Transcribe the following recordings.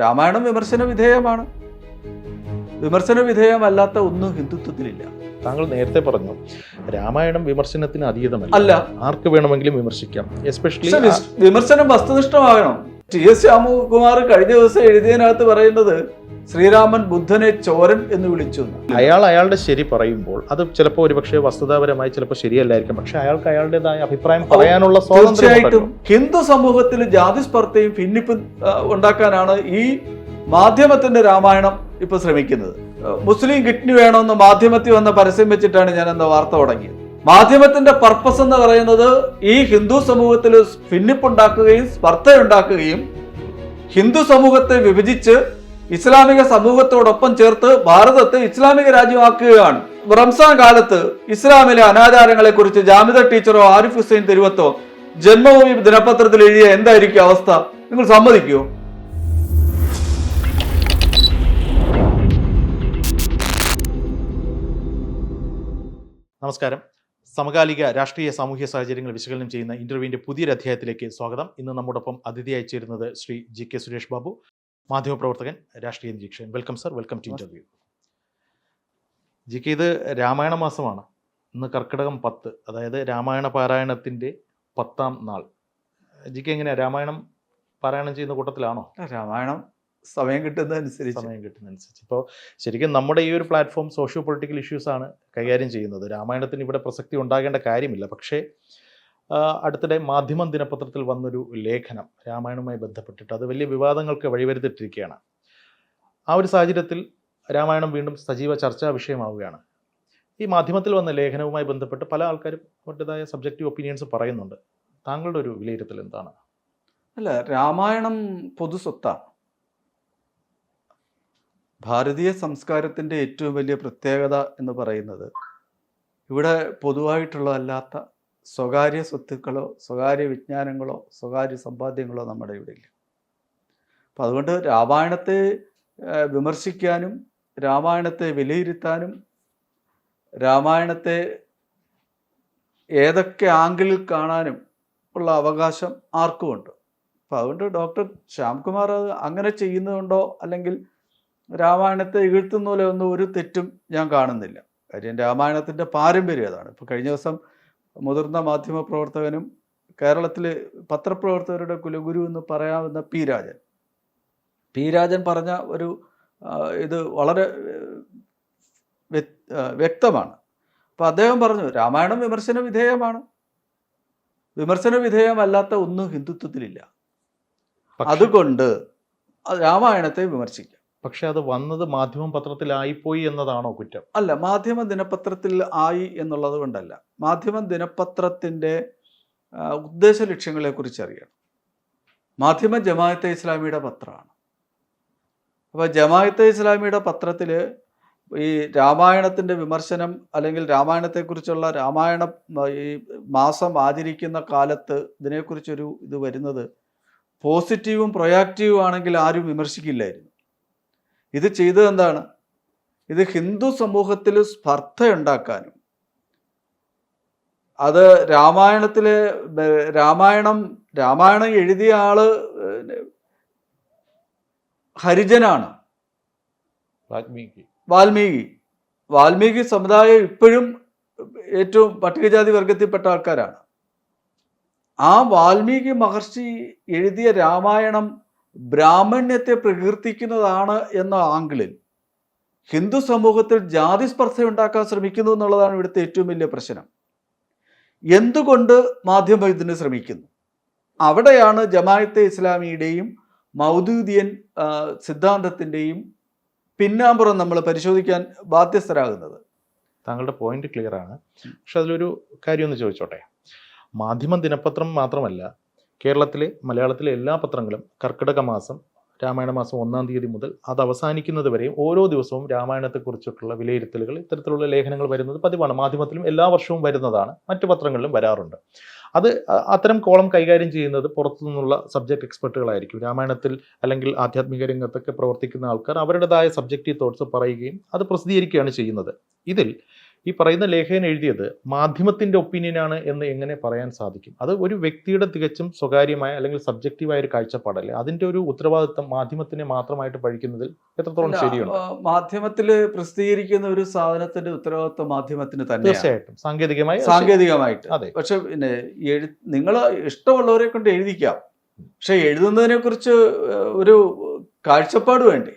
രാമായണം വിമർശന വിധേയമാണ്. വിമർശന വിധേയമല്ലാത്ത ഒന്നും ഹിന്ദുത്വത്തിലില്ല. താങ്കൾ നേരത്തെ പറഞ്ഞു രാമായണം വിമർശനത്തിന് അതീതമല്ല. അല്ല. ആർക്ക് വേണമെങ്കിലും വിമർശിക്കാം. എസ്പെഷ്യലി വിമർശനം വസ്തുനിഷ്ഠമാകണം. ടി എസ് ശ്യാമകുമാർ കഴിഞ്ഞ ദിവസം എഴുതിയതിനകത്ത് പറയുന്നത് ശ്രീരാമൻ ബുദ്ധനെ ചോരൻ എന്ന് വിളിച്ചു. അയാൾ അയാളുടെ ശരി പറയുമ്പോൾ അത് ചിലപ്പോൾ ഒരുപക്ഷെ വസ്തുതാപരമായി ചിലപ്പോൾ ശരിയല്ലായിരിക്കും. പക്ഷെ അയാൾക്ക് അയാളുടേതായ അഭിപ്രായം പറയാനുള്ള തീർച്ചയായിട്ടും ഹിന്ദു സമൂഹത്തിൽ ജാതി സ്പർദ്ധയും ഭിന്നിപ്പും ഉണ്ടാക്കാനാണ് ഈ മാധ്യമത്തിന്റെ രാമായണം ഇപ്പൊ ശ്രമിക്കുന്നത്. മുസ്ലിം കിഡ്നി വേണമെന്ന് മാധ്യമത്തിൽ വന്ന പരസ്യം വെച്ചിട്ടാണ് ഞാൻ എന്താ വാർത്ത തുടങ്ങിയത്. മാധ്യമത്തിന്റെ പർപ്പസ് എന്ന് പറയുന്നത് ഈ ഹിന്ദു സമൂഹത്തിൽ ഭിന്നിപ്പുണ്ടാക്കുകയും സ്പർദ്ധയുണ്ടാക്കുകയും ഹിന്ദു സമൂഹത്തെ വിഭജിച്ച് ഇസ്ലാമിക സമൂഹത്തോടൊപ്പം ചേർത്ത് ഭാരതത്തെ ഇസ്ലാമിക രാജ്യമാക്കുകയാണ്. റംസാൻ കാലത്ത് ഇസ്ലാമിലെ അനാചാരങ്ങളെ കുറിച്ച് ജാമിദ ടീച്ചറോ ആരിഫ് ഹുസൈൻ തിരുവത്തോ ജന്മഭൂമി ദിനപത്രത്തിൽ എഴുതിയ എന്തായിരിക്കും അവസ്ഥ? നിങ്ങൾ സമ്മതിക്കുമോ നമസ്കാരം. സമകാലിക രാഷ്ട്രീയ സാമൂഹ്യ സാഹചര്യങ്ങൾ വിശകലനം ചെയ്യുന്ന ഇന്റർവ്യൂവിന്റെ പുതിയൊരു അധ്യായത്തിലേക്ക് സ്വാഗതം. ഇന്ന് നമ്മോടൊപ്പം അതിഥിയായി ചേരുന്നത് ശ്രീ ജി കെ സുരേഷ് ബാബു മാധ്യമപ്രവർത്തകൻ രാഷ്ട്രീയ നിരീക്ഷകൻ. Welcome sir welcome to interview G K ഇത് രാമായണ മാസമാണ് ഇന്ന് കർക്കിടകം പത്ത് അതായത് രാമായണ പാരായണത്തിന്റെ പത്താം നാൾ. ജി കെ എങ്ങനെയാണ് രാമായണം പാരായണം ചെയ്യുന്ന കൂട്ടത്തിലാണോ? രാമായണം സമയം കിട്ടുന്നതനുസരിച്ച്. സമയം കിട്ടുന്നതനുസരിച്ച്. ഇപ്പോൾ ശരിക്കും നമ്മുടെ ഈ ഒരു പ്ലാറ്റ്ഫോം സോഷ്യോ പൊളിറ്റിക്കൽ ഇഷ്യൂസാണ് ആണ് കൈകാര്യം ചെയ്യുന്നത്. രാമായണത്തിന് ഇവിടെ പ്രസക്തി ഉണ്ടാകേണ്ട കാര്യമില്ല. പക്ഷേ അടുത്തിടെ മാധ്യമം ദിനപത്രത്തിൽ വന്നൊരു ലേഖനം രാമായണവുമായി ബന്ധപ്പെട്ടിട്ട് അത് വലിയ വിവാദങ്ങൾക്ക് വഴിവരുത്തിട്ടിരിക്കുകയാണ് ആ ഒരു സാഹചര്യത്തിൽ രാമായണം വീണ്ടും സജീവ ചർച്ചാ വിഷയമാവുകയാണ്. ഈ മാധ്യമത്തിൽ വന്ന ലേഖനവുമായി ബന്ധപ്പെട്ട് പല ആൾക്കാരും അവരുടേതായ സബ്ജക്റ്റീവ് ഒപ്പീനിയൻസ് പറയുന്നുണ്ട്. താങ്കളുടെ ഒരു വിലയിരുത്തൽ എന്താണ്? അല്ല രാമായണം പൊതു ഭാരതീയ സംസ്കാരത്തിന്റെ ഏറ്റവും വലിയ പ്രത്യേകത എന്ന് പറയുന്നത് ഇവിടെ പൊതുവായിട്ടുള്ളതല്ലാത്ത സ്വകാര്യ സ്വത്തുക്കളോ സ്വകാര്യ വിജ്ഞാനങ്ങളോ സ്വകാര്യ സമ്പാദ്യങ്ങളോ നമ്മുടെ ഇവിടെ ഇല്ല. അപ്പം അതുകൊണ്ട് രാമായണത്തെ വിമർശിക്കാനും രാമായണത്തെ വിലയിരുത്താനും രാമായണത്തെ ഏതൊക്കെ ആംഗിളിൽ കാണാനും ഉള്ള അവകാശം ആർക്കുമുണ്ട് അപ്പം അതുകൊണ്ട് ഡോക്ടർ ശ്യാംകുമാർ അത് അങ്ങനെ ചെയ്യുന്നതുണ്ടോ അല്ലെങ്കിൽ രാമായണത്തെ ഇകഴ്ത്തുന്ന പോലെ ഒന്നും ഒരു തെറ്റും ഞാൻ കാണുന്നില്ല. കാര്യം രാമായണത്തിന്റെ പാരമ്പര്യം അതാണ്. ഇപ്പോൾ കഴിഞ്ഞ ദിവസം മുതിർന്ന മാധ്യമ പ്രവർത്തകനും കേരളത്തിലെ പത്രപ്രവർത്തകരുടെ കുലഗുരു എന്ന് പറയാവുന്ന പി രാജൻ. പി രാജൻ പറഞ്ഞ ഒരു ഇത് വളരെ വ്യക്തമാണ്. അപ്പം അദ്ദേഹം പറഞ്ഞു രാമായണം വിമർശന വിധേയമാണ്. വിമർശന വിധേയമല്ലാത്ത ഒന്നും ഹിന്ദുത്വത്തിലില്ല. അതുകൊണ്ട് രാമായണത്തെ വിമർശിക്കാം. പക്ഷെ അത് വന്നത് മാധ്യമം പത്രത്തിലായിപ്പോയി എന്നതാണോ കുറ്റം? അല്ല മാധ്യമ ദിനപത്രത്തിൽ ആയി എന്നുള്ളത് കൊണ്ടല്ല. മാധ്യമ ദിനപത്രത്തിന്റെ ഉദ്ദേശ ലക്ഷ്യങ്ങളെ കുറിച്ച് അറിയണം. മാധ്യമ ജമായത്തെ ഇസ്ലാമിയുടെ പത്രമാണ്. അപ്പോൾ ജമായത്തെ ഇസ്ലാമിയുടെ പത്രത്തിൽ ഈ രാമായണത്തിന്റെ വിമർശനം അല്ലെങ്കിൽ രാമായണത്തെക്കുറിച്ചുള്ള രാമായണ ഈ മാസം ആചരിക്കുന്ന കാലത്ത് ഇതിനെക്കുറിച്ചൊരു ഇത് വരുന്നത് പോസിറ്റീവും പ്രൊയാക്റ്റീവും ആണെങ്കിൽ ആരും വിമർശിക്കില്ലായിരുന്നു. ഇത് ചെയ്തത് എന്താണ്? ഇത് ഹിന്ദു സമൂഹത്തിൽ സ്പർദ്ധയുണ്ടാക്കാനും അത് രാമായണത്തിലെ രാമായണം രാമായണം എഴുതിയ ആൾ ഹരിജനാണ്. വാൽമീകി. വാൽമീകി. വാൽമീകി സമുദായം ഇപ്പോഴും ഏറ്റവും പട്ടികജാതി വർഗത്തിൽപ്പെട്ട ആൾക്കാരാണ്. ആ വാൽമീകി മഹർഷി എഴുതിയ രാമായണം ബ്രാഹ്മണ്യത്തെ പ്രകീർത്തിക്കുന്നതാണ് എന്ന ആംഗിളിൽ ഹിന്ദു സമൂഹത്തിൽ ജാതി സ്പർശ ഉണ്ടാക്കാൻ ശ്രമിക്കുന്നു എന്നുള്ളതാണ് ഇവിടുത്തെ ഏറ്റവും വലിയ പ്രശ്നം. എന്തുകൊണ്ട് മാധ്യമം ഇതിന് ശ്രമിക്കുന്നു? അവിടെയാണ് ജമായത്തെ ഇസ്ലാമിയുടെയും മൗദൂദിയൻ സിദ്ധാന്തത്തിന്റെയും പിന്നാമ്പുറം നമ്മൾ പരിശോധിക്കാൻ ബാധ്യസ്ഥരാകുന്നത്. താങ്കളുടെ പോയിന്റ് ക്ലിയർ ആണ്. പക്ഷെ അതിലൊരു കാര്യം ഒന്ന് ചോദിച്ചോട്ടെ? മാധ്യമ ദിനപത്രം മാത്രമല്ല കേരളത്തിലെ മലയാളത്തിലെ എല്ലാ പത്രങ്ങളും കർക്കിടക മാസം രാമായണ മാസം ഒന്നാം തീയതി മുതൽ അത് അവസാനിക്കുന്നത് വരെയും ഓരോ ദിവസവും രാമായണത്തെക്കുറിച്ചിട്ടുള്ള വിലയിരുത്തലുകൾ ഇത്തരത്തിലുള്ള ലേഖനങ്ങൾ വരുന്നത് പതിവാണ്. മാധ്യമത്തിലും എല്ലാ വർഷവും വരുന്നതാണ്. മറ്റു പത്രങ്ങളിലും വരാറുണ്ട്. അത് അത്തരം കോളം കൈകാര്യം ചെയ്യുന്നത് പുറത്തു നിന്നുള്ള സബ്ജക്ട് എക്സ്പെർട്ടുകളായിരിക്കും. രാമായണത്തിൽ അല്ലെങ്കിൽ ആധ്യാത്മിക രംഗത്തൊക്കെ പ്രവർത്തിക്കുന്ന ആൾക്കാർ അവരുടേതായ സബ്ജക്റ്റീവ് തോട്ട്സ് പറയുകയും അത് പ്രസിദ്ധീകരിക്കുകയാണ് ചെയ്യുന്നത്. ഇതിൽ ഈ പറയുന്ന ലേഖകൻ എഴുതിയത് മാധ്യമത്തിന്റെ ഒപ്പീനിയനാണ് എന്ന് എങ്ങനെ പറയാൻ സാധിക്കും? അത് ഒരു വ്യക്തിയുടെ തികച്ചും സ്വകാര്യമായ അല്ലെങ്കിൽ സബ്ജക്റ്റീവായ ഒരു കാഴ്ചപ്പാടല്ലേ? അതിന്റെ ഒരു ഉത്തരവാദിത്തം മാധ്യമത്തിനെ മാത്രമായിട്ട് പഴിക്കുന്നതിൽ എത്രത്തോളം ശരിയാണ് മാധ്യമത്തിൽ പ്രസിദ്ധീകരിക്കുന്ന ഒരു സാധനത്തിന്റെ ഉത്തരവാദിത്വം മാധ്യമത്തിന് തന്നെ തീർച്ചയായിട്ടും. സാങ്കേതികമായി സാങ്കേതികമായിട്ട്. അതെ. പക്ഷെ പിന്നെ എഴു നിങ്ങൾ ഇഷ്ടമുള്ളവരെ കൊണ്ട് എഴുതിക്കാം. പക്ഷെ എഴുതുന്നതിനെ കുറിച്ച് ഒരു കാഴ്ചപ്പാട് വേണ്ടേ?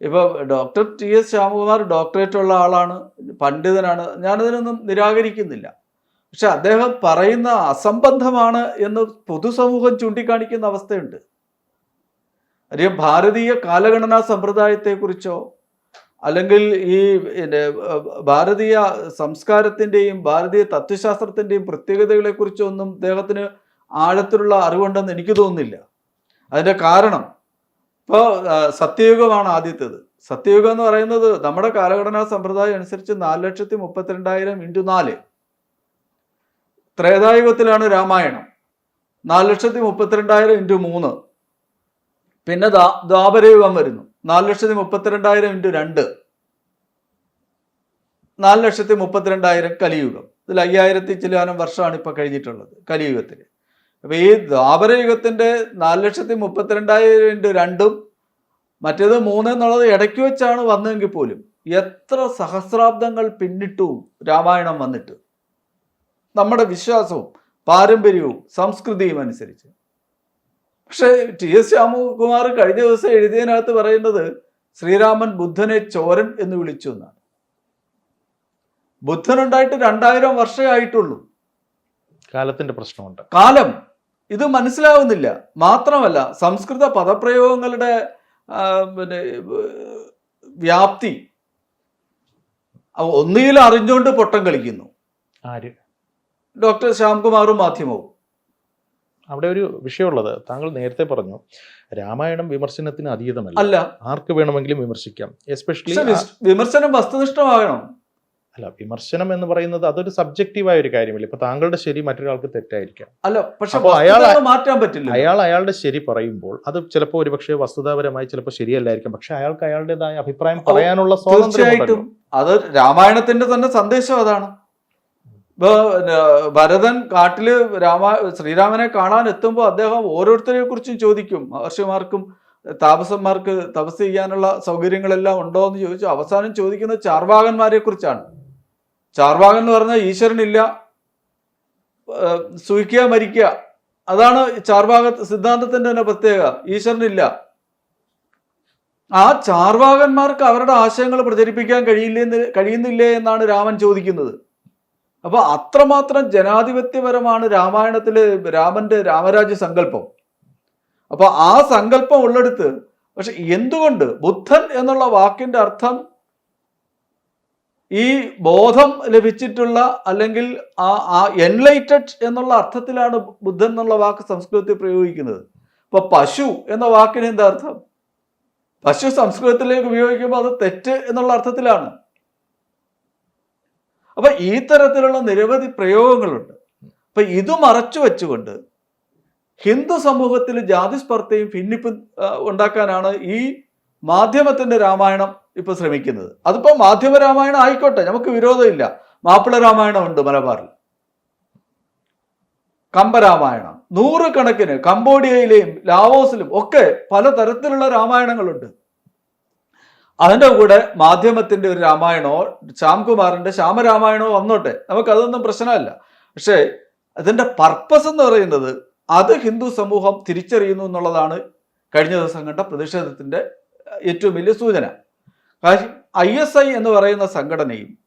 ഇപ്പൊ doctor T S Shyamakumar doctorate ഉള്ള ആളാണ് പണ്ഡിതനാണ്. ഞാനതിനൊന്നും നിരാകരിക്കുന്നില്ല. പക്ഷെ അദ്ദേഹം പറയുന്ന അസംബന്ധമാണ് എന്ന് പൊതുസമൂഹം ചൂണ്ടിക്കാണിക്കുന്ന അവസ്ഥയുണ്ട്. അറിയാം ഭാരതീയ കാലഗണനാ സമ്പ്രദായത്തെക്കുറിച്ചോ അല്ലെങ്കിൽ ഈ ഭാരതീയ സംസ്കാരത്തിന്റെയും ഭാരതീയ തത്വശാസ്ത്രത്തിന്റെയും പ്രത്യേകതകളെ കുറിച്ചൊന്നും അദ്ദേഹത്തിന് ആഴത്തിലുള്ള അറിവുണ്ടെന്ന് എനിക്ക് തോന്നുന്നില്ല. അതിന്റെ കാരണം ഇപ്പോൾ സത്യയുഗമാണ് ആദ്യത്തേത്. സത്യയുഗം എന്ന് പറയുന്നത് നമ്മുടെ കാലഘടനാ സമ്പ്രദായം അനുസരിച്ച് നാല് ലക്ഷത്തി മുപ്പത്തിരണ്ടായിരം ഇന്റു നാല്. ത്രേതായുഗത്തിലാണ് രാമായണം. നാല് ലക്ഷത്തി മുപ്പത്തിരണ്ടായിരം ഇന്റു മൂന്ന്. പിന്നെ ദാ ദ്വാപരയുഗം വരുന്നു. നാല് ലക്ഷത്തി മുപ്പത്തിരണ്ടായിരം ഇന്റു രണ്ട്. നാല് ലക്ഷത്തി മുപ്പത്തിരണ്ടായിരം കലിയുഗം. ഇതിൽ അയ്യായിരത്തി ചില്ലാനം വർഷമാണ് ഇപ്പൊ കഴിഞ്ഞിട്ടുള്ളത് കലിയുഗത്തിൽ അപ്പൊ ഈ ദ്വാപരയുഗത്തിന്റെ നാല് ലക്ഷത്തി മുപ്പത്തിരണ്ടായിരം ഇന്റു രണ്ടും മറ്റേത് മൂന്ന് എന്നുള്ളത് ഇടയ്ക്ക് വെച്ചാണ് വന്നതെങ്കിൽ പോലും എത്ര സഹസ്രാബ്ദങ്ങൾ പിന്നിട്ടു രാമായണം വന്നിട്ട്. നമ്മുടെ വിശ്വാസവും പാരമ്പര്യവും സംസ്കൃതിയും അനുസരിച്ച്. പക്ഷേ ടി എസ് ശ്യാമകുമാർ കഴിഞ്ഞ ദിവസം എഴുതിയതിനകത്ത് പറയുന്നത് ശ്രീരാമൻ ബുദ്ധനെ ചോരൻ എന്ന് വിളിച്ചു എന്നാണ്. ബുദ്ധനുണ്ടായിട്ട് രണ്ടായിരം വർഷമേ ആയിട്ടുള്ളൂ. കാലത്തിന്റെ പ്രശ്നമുണ്ട്. കാലം ഇത് മനസ്സിലാവുന്നില്ല. മാത്രമല്ല സംസ്കൃത പദപ്രയോഗങ്ങളുടെ പിന്നെ വ്യാപ്തി ഒന്നുകിൽ അറിഞ്ഞുകൊണ്ട് പൊട്ടം കളിക്കുന്നു. ആര്? ഡോക്ടർ ശ്യാംകുമാറും മാധ്യമവും. അവിടെ ഒരു വിഷയമുള്ളത്. താങ്കൾ നേരത്തെ പറഞ്ഞു രാമായണം വിമർശനത്തിന് അതീതമല്ല. അല്ല. ആർക്ക് വേണമെങ്കിലും വിമർശിക്കാം. എസ്പെഷ്യലി വിമർശനം വസ്തുനിഷ്ഠമാകണം. അല്ല വിമർശനം എന്ന് പറയുന്നത് അതൊരു സബ്ജക്റ്റീവായ ഒരു കാര്യമില്ല? ഇപ്പൊ താങ്കളുടെ ശരി മറ്റൊരാൾക്ക് തെറ്റായിരിക്കാം. അല്ല പക്ഷെ അയാൾ- മാറ്റാൻ പറ്റില്ല. അയാൾ അയാളുടെ ശരി പറയുമ്പോൾ അത് ചിലപ്പോൾ ഒരുപക്ഷെ വസ്തുതാപരമായി ചിലപ്പോൾ ശരിയല്ലായിരിക്കും. പക്ഷെ അയാൾക്ക് അയാളുടേതായ അഭിപ്രായം പറയാനുള്ള സ്വാതന്ത്ര്യം തീർച്ചയായിട്ടും അത് രാമായണത്തിന്റെ തന്നെ സന്ദേശം അതാണ്. ഇപ്പൊ ഭരതൻ കാട്ടിൽ രാമ ശ്രീരാമനെ കാണാൻ എത്തുമ്പോൾ അദ്ദേഹം ഓരോരുത്തരെ കുറിച്ചും ചോദിക്കും. മഹർഷിമാർക്കും താപസന്മാർക്ക് തപസ് ചെയ്യാനുള്ള സൗകര്യങ്ങളെല്ലാം ഉണ്ടോ എന്ന് ചോദിച്ചു. അവസാനം ചോദിക്കുന്നത് ചാർവാകന്മാരെ കുറിച്ചാണ്. ചാർവാകൻ എന്ന് പറഞ്ഞാൽ ഈശ്വരനില്ല. സൂഹിക്കുക മരിക്കുക. അതാണ് ചാർവാക സിദ്ധാന്തത്തിന്റെ തന്നെ പ്രത്യേകത. ഈശ്വരനില്ല. ആ ചാർവാകന്മാർക്ക് അവരുടെ ആശയങ്ങൾ പ്രചരിപ്പിക്കാൻ കഴിയില്ലെന്ന് കഴിയുന്നില്ലേ എന്നാണ് രാമൻ ചോദിക്കുന്നത്. അപ്പൊ അത്രമാത്രം ജനാധിപത്യപരമാണ് രാമായണത്തിലെ രാമന്റെ രാമരാജ്യ സങ്കല്പം. അപ്പൊ ആ സങ്കല്പം ഉള്ളെടുത്ത് പക്ഷെ എന്തുകൊണ്ട് ബുദ്ധൻ എന്നുള്ള വാക്കിന്റെ അർത്ഥം ഈ ബോധം ലഭിച്ചിട്ടുള്ള അല്ലെങ്കിൽ ആ എൻലൈറ്റഡ് എന്നുള്ള അർത്ഥത്തിലാണ് ബുദ്ധൻ എന്നുള്ള വാക്ക് സംസ്കൃതത്തിൽ പ്രയോഗിക്കുന്നത്. ഇപ്പൊ പശു എന്ന വാക്കിന് എന്താ അർത്ഥം? പശു സംസ്കൃതത്തിലേക്ക് ഉപയോഗിക്കുമ്പോൾ അത് തെറ്റ് എന്നുള്ള അർത്ഥത്തിലാണ്. അപ്പൊ ഈ തരത്തിലുള്ള നിരവധി പ്രയോഗങ്ങളുണ്ട്. അപ്പൊ ഇത് മറച്ചു വെച്ചുകൊണ്ട് ഹിന്ദു സമൂഹത്തിൽ ജാതിസ്പർദ്ധയും ഭിന്നിപ്പും ഉണ്ടാക്കാനാണ് ഈ മാധ്യമത്തിന്റെ രാമായണം ഇപ്പൊ ശ്രമിക്കുന്നത്. അതിപ്പോ മാധ്യമ രാമായണം ആയിക്കോട്ടെ നമുക്ക് വിരോധമില്ല. മാപ്പിള രാമായണം ഉണ്ട് മലബാറിൽ. കമ്പരാമായണം നൂറുകണക്കിന് കംബോഡിയയിലെയും ലാവോസിലും ഒക്കെ പലതരത്തിലുള്ള രാമായണങ്ങളുണ്ട്. അതിന്റെ കൂടെ മാധ്യമത്തിന്റെ ഒരു രാമായണമോ ശ്യാംകുമാറിന്റെ ശ്യാമരാമായണമോ വന്നോട്ടെ. നമുക്ക് അതൊന്നും പ്രശ്നമല്ല. പക്ഷേ അതിന്റെ പർപ്പസ് എന്ന് പറയുന്നത് അത് ഹിന്ദു സമൂഹം തിരിച്ചറിയുന്നു എന്നുള്ളതാണ്. കഴിഞ്ഞ ദിവസം കണ്ട പ്രതിഷേധത്തിന്റെ ഏറ്റവും വലിയ സൂചന. കാര്യം ഐ എസ് ഐ എന്ന് പറയുന്ന സംഘടനയും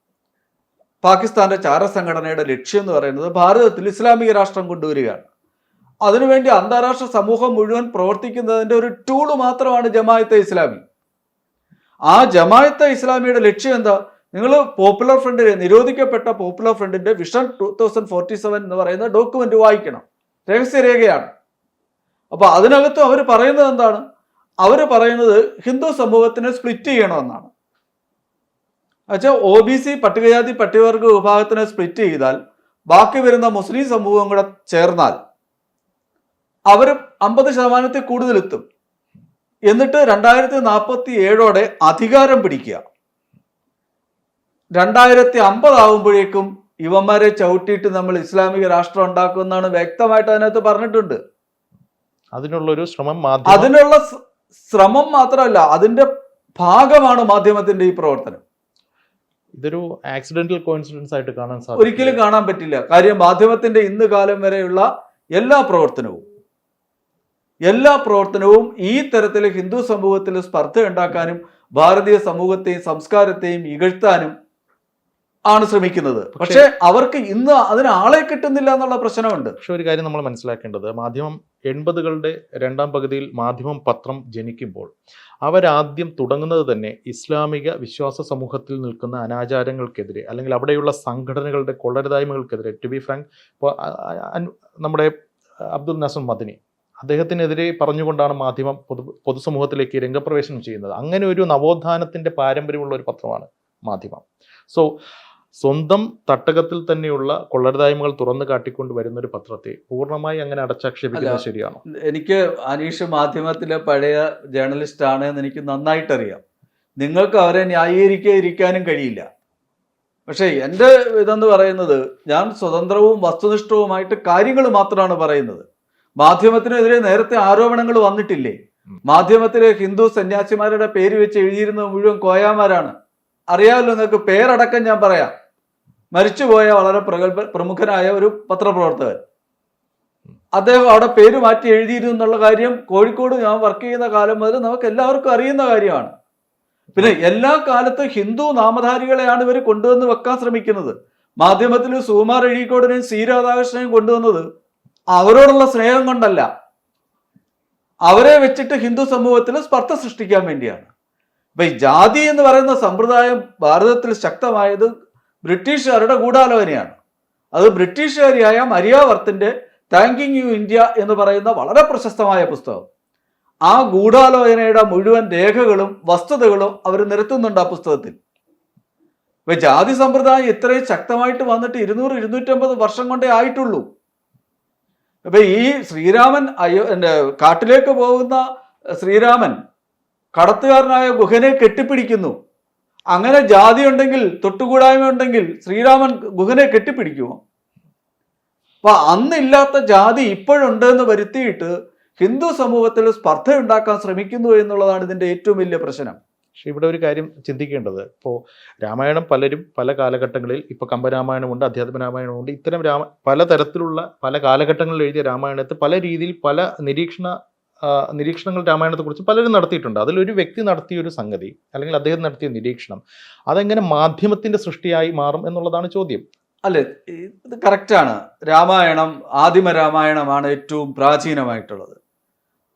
പാകിസ്ഥാന്റെ ചാര സംഘടനയുടെ ലക്ഷ്യം എന്ന് പറയുന്നത് ഭാരതത്തിൽ ഇസ്ലാമിക രാഷ്ട്രം കൊണ്ടുവരികയാണ്. അതിനുവേണ്ടി അന്താരാഷ്ട്ര സമൂഹം മുഴുവൻ പ്രവർത്തിക്കുന്നതിന്റെ ഒരു ടൂൾ മാത്രമാണ് ജമായത്തെ ഇസ്ലാമി. ആ ജമായത്തെ ഇസ്ലാമിയുടെ ലക്ഷ്യം എന്താ? നിങ്ങൾ പോപ്പുലർ ഫ്രണ്ടിനെ നിരോധിക്കപ്പെട്ട പോപ്പുലർ ഫ്രണ്ടിന്റെ vision two thousand forty seven എന്ന് പറയുന്ന ഡോക്യുമെന്റ് വായിക്കണം. രഹസ്യരേഖയാണ്. അപ്പൊ അതിനകത്ത് അവർ പറയുന്നത് എന്താണ്? അവർ പറയുന്നത് ഹിന്ദു സമൂഹത്തിനെ സ്പ്ലിറ്റ് ചെയ്യണമെന്നാണ്. വെച്ചാൽ ഒ ബി സി പട്ടികജാതി പട്ടികവർഗ വിഭാഗത്തിനെ സ്പ്ലിറ്റ് ചെയ്താൽ ബാക്കി വരുന്ന മുസ്ലിം സമൂഹം കൂടെ ചേർന്നാൽ അവർ അമ്പത് ശതമാനത്തിൽ കൂടുതലെത്തും. എന്നിട്ട് രണ്ടായിരത്തി നാൽപ്പത്തി ഏഴോടെ അധികാരം പിടിക്കുക. രണ്ടായിരത്തി അമ്പതാവുമ്പോഴേക്കും യുവന്മാരെ ചവിട്ടിയിട്ട് നമ്മൾ ഇസ്ലാമിക രാഷ്ട്രം ഉണ്ടാക്കുമെന്നാണ് വ്യക്തമായിട്ട് അതിനകത്ത് പറഞ്ഞിട്ടുണ്ട്. അതിനുള്ള ഒരു ശ്രമം അതിനുള്ള ശ്രമം മാത്രമല്ല അതിന്റെ ഭാഗമാണ് മാധ്യമത്തിന്റെ ഈ പ്രവർത്തനം. ഇതൊരു ആക്സിഡന്റൽ കോയിൻസിഡൻസ് ആയിട്ട് കാണാൻ സാധിക്കും ഒരിക്കലും കാണാൻ പറ്റില്ല. കാര്യം മാധ്യമത്തിന്റെ ഇന്ന് കാലം വരെയുള്ള എല്ലാ പ്രവർത്തനവും എല്ലാ പ്രവർത്തനവും ഈ തരത്തിൽ ഹിന്ദു സമൂഹത്തിൽ സ്പർദ്ധ ഉണ്ടാക്കാനും ഭാരതീയ സമൂഹത്തെയും സംസ്കാരത്തെയും ഇകഴ്ത്താനും ആണ് ശ്രമിക്കുന്നത്. പക്ഷേ അവർക്ക് ഇന്ന് അതിന് ആളെ കിട്ടുന്നില്ല എന്നുള്ള പ്രശ്നമുണ്ട്. പക്ഷെ ഒരു കാര്യം നമ്മൾ മനസ്സിലാക്കേണ്ടത് മാധ്യമം എൺപതുകളുടെ രണ്ടാം പകുതിയിൽ മാധ്യമം പത്രം ജനിക്കുമ്പോൾ അവരാദ്യം തുടങ്ങുന്നത് തന്നെ ഇസ്ലാമിക വിശ്വാസ സമൂഹത്തിൽ നിൽക്കുന്ന അനാചാരങ്ങൾക്കെതിരെ അല്ലെങ്കിൽ അവിടെയുള്ള സംഘടനകളുടെ കൊള്ളരുതായ്മകൾക്കെതിരെ. ടു ബി ഫ്രാങ്ക് ഇപ്പോൾ നമ്മുടെ അബ്ദുൽ നസർ മദനി അദ്ദേഹത്തിനെതിരെ പറഞ്ഞുകൊണ്ടാണ് മാധ്യമം പൊതു പൊതുസമൂഹത്തിലേക്ക് രംഗപ്രവേശനം ചെയ്യുന്നത്. അങ്ങനെ ഒരു നവോത്ഥാനത്തിന്റെ പാരമ്പര്യമുള്ള ഒരു പത്രമാണ് മാധ്യമം. സോ സ്വന്തം തട്ടകത്തിൽ തന്നെയുള്ള കൊള്ളരുതായ്മകൾ തുറന്നു കാട്ടിക്കൊണ്ട് വരുന്ന ഒരു പത്രത്തെ പൂർണമായി അങ്ങനെ അടച്ചാക്ഷേപിക്കുന്നത് ശരിയാണോ? എനിക്ക് അനീഷ് മാധ്യമത്തിലെ പഴയ ജേർണലിസ്റ്റ് ആണ് എന്ന് എനിക്ക് നന്നായിട്ടറിയാം. നിങ്ങൾക്ക് അവരെ ന്യായീകരിക്കുക ഇരിക്കാനും കഴിയില്ല. പക്ഷേ എന്റെ ഇതെന്ന് പറയുന്നത് ഞാൻ സ്വതന്ത്രവും വസ്തുനിഷ്ഠവുമായിട്ട് കാര്യങ്ങൾ മാത്രമാണ് പറയുന്നത്. മാധ്യമത്തിനെതിരെ നേരത്തെ ആരോപണങ്ങൾ വന്നിട്ടില്ലേ? മാധ്യമത്തിലെ ഹിന്ദു സന്യാസിമാരുടെ പേര് വെച്ച് എഴുതിയിരുന്നത് മുഴുവൻ കോയാമാരാണ്. അറിയാമല്ലോ നിങ്ങൾക്ക് പേരടക്കം ഞാൻ പറയാം. മരിച്ചുപോയ വളരെ പ്രഗത്ഭ പ്രമുഖനായ ഒരു പത്രപ്രവർത്തകൻ. അദ്ദേഹം അവിടെ പേര് മാറ്റി എഴുതിയിരുന്നു എന്നുള്ള കാര്യം കോഴിക്കോട് ഞാൻ വർക്ക് ചെയ്യുന്ന കാലം മുതൽ നമുക്ക് എല്ലാവർക്കും അറിയുന്ന കാര്യമാണ്. പിന്നെ എല്ലാ കാലത്തും ഹിന്ദു നാമധാരികളെയാണ് ഇവർ കൊണ്ടുവന്ന് വെക്കാൻ ശ്രമിക്കുന്നത്. മാധ്യമത്തിൽ സുകുമാർ എഴുതിക്കോടിനെയും സി രാധാകൃഷ്ണനെയും കൊണ്ടുവന്നത് അവരോടുള്ള സ്നേഹം കൊണ്ടല്ല. അവരെ വെച്ചിട്ട് ഹിന്ദു സമൂഹത്തിൽ സ്പർദ്ധ സൃഷ്ടിക്കാൻ വേണ്ടിയാണ്. ഇപ്പൊ ഈ ജാതി എന്ന് പറയുന്ന സമ്പ്രദായം ഭാരതത്തിൽ ശക്തമായത് ബ്രിട്ടീഷുകാരുടെ ഗൂഢാലോചനയാണ്. അത് ബ്രിട്ടീഷുകാരിയായ മരിയാവർത്തിന്റെ താങ്കിങ് യു ഇന്ത്യ എന്ന് പറയുന്ന വളരെ പ്രശസ്തമായ പുസ്തകം. ആ ഗൂഢാലോചനയുടെ മുഴുവൻ രേഖകളും വസ്തുതകളും അവർ നിരത്തുന്നുണ്ട് ആ പുസ്തകത്തിൽ. ഇപ്പൊ ജാതി സമ്പ്രദായം ഇത്രയും ശക്തമായിട്ട് വന്നിട്ട് ഇരുന്നൂറ് ഇരുന്നൂറ്റമ്പത് വർഷം കൊണ്ടേ ആയിട്ടുള്ളൂ. ഇപ്പൊ ഈ ശ്രീരാമൻ അയ്യോ എന്റെ കാട്ടിലേക്ക് പോകുന്ന ശ്രീരാമൻ കടത്തുകാരനായ ഗുഹനെ കെട്ടിപ്പിടിക്കുന്നു. അങ്ങനെ ജാതി ഉണ്ടെങ്കിൽ തൊട്ടുകൂടായ്മ ഉണ്ടെങ്കിൽ ശ്രീരാമൻ ഗുഹനെ കെട്ടിപ്പിടിക്കുമോ അപ്പൊ അന്നില്ലാത്ത ജാതി ഇപ്പോഴുണ്ട് എന്ന് വരുത്തിയിട്ട് ഹിന്ദു സമൂഹത്തിൽ സ്പർദ്ധ ഉണ്ടാക്കാൻ ശ്രമിക്കുന്നു എന്നുള്ളതാണ് ഇതിന്റെ ഏറ്റവും വലിയ പ്രശ്നം. പക്ഷെ ഇവിടെ ഒരു കാര്യം ചിന്തിക്കേണ്ടത്. ഇപ്പോൾ രാമായണം പലരും പല കാലഘട്ടങ്ങളിൽ ഇപ്പോൾ കമ്പരാമായണമുണ്ട് അധ്യാത്മ രാമായണമുണ്ട് ഇത്തരം രാമ പലതരത്തിലുള്ള പല കാലഘട്ടങ്ങളിൽ എഴുതിയ രാമായണത്തെ പല രീതിയിൽ പല നിരീക്ഷണ നിരീക്ഷണങ്ങൾ രാമായണത്തെക്കുറിച്ച് പലരും നടത്തിയിട്ടുണ്ട്. അതിലൊരു വ്യക്തി നടത്തിയ ഒരു സംഗതി അല്ലെങ്കിൽ അദ്ദേഹം നടത്തിയ നിരീക്ഷണം അതെങ്ങനെ മാധ്യമത്തിന്റെ സൃഷ്ടിയായി മാറും എന്നുള്ളതാണ് ചോദ്യം. അല്ലെ ഇത് കറക്റ്റാണ് രാമായണം ആദിമ രാമായണമാണ് ഏറ്റവും പ്രാചീനമായിട്ടുള്ളത്.